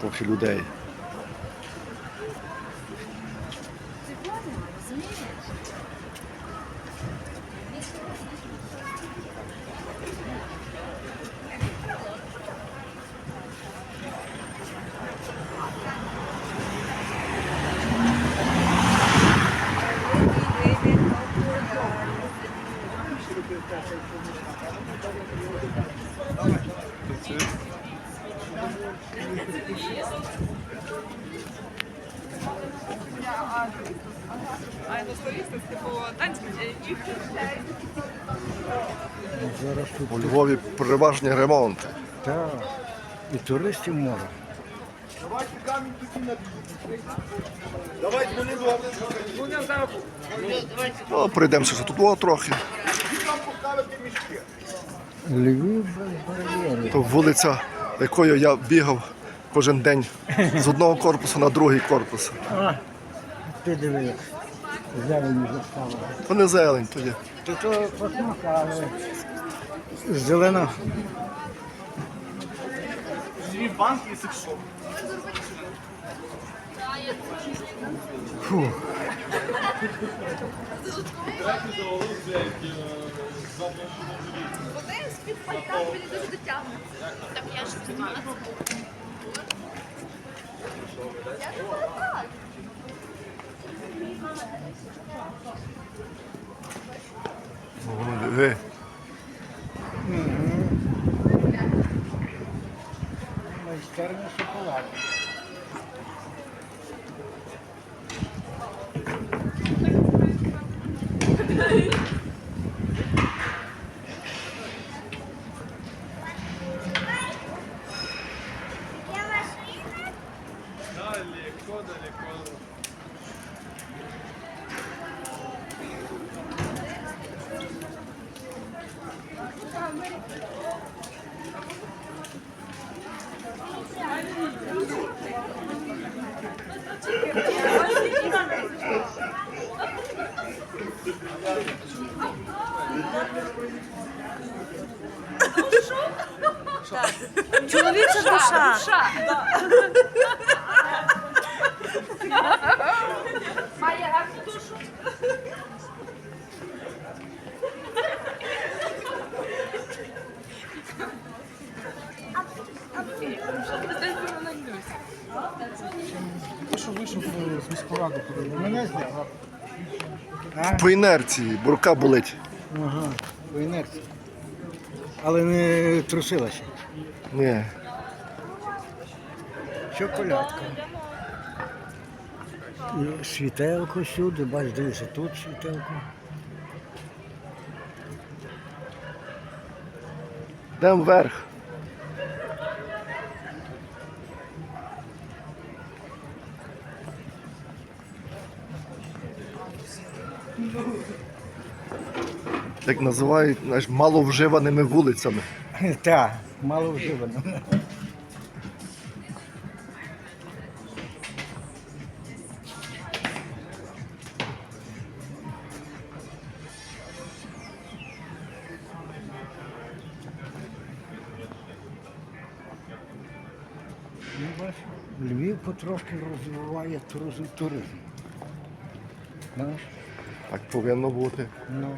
трохи людей. А на Зараз тут У Львові переважні ремонти. та, і туристів море. Ну, пройдемося ще тут о, трохи. Львів без бар'єрів. То вулиця, якою я бігав кожен день з одного корпусу на другий корпус. А, ти диви, як зелені вже стало. То не зелень, то є. То то посмакали. Зелена. Фу. Вони з-під пальта мені дуже дотягнуться. Так я ж знімала. Я думала так. О, диви. Майстерня шоколаду. Чоловіча душа. Має гарну душу. Що вийшов з міського ради, мене зняв. По інерції, бо рука болить. Ага, по інерції. Але не трусилася. Ні. Шоколадка. І Світелко сюди, бач, дивися, тут світелко. Йдемо вверх. Як називають знаєш, маловживаними вулицями. Так, мало вживано. Ну, Львів потрошки розвиває туризм. туризм. Знаєш? Так повинно бути. Ну,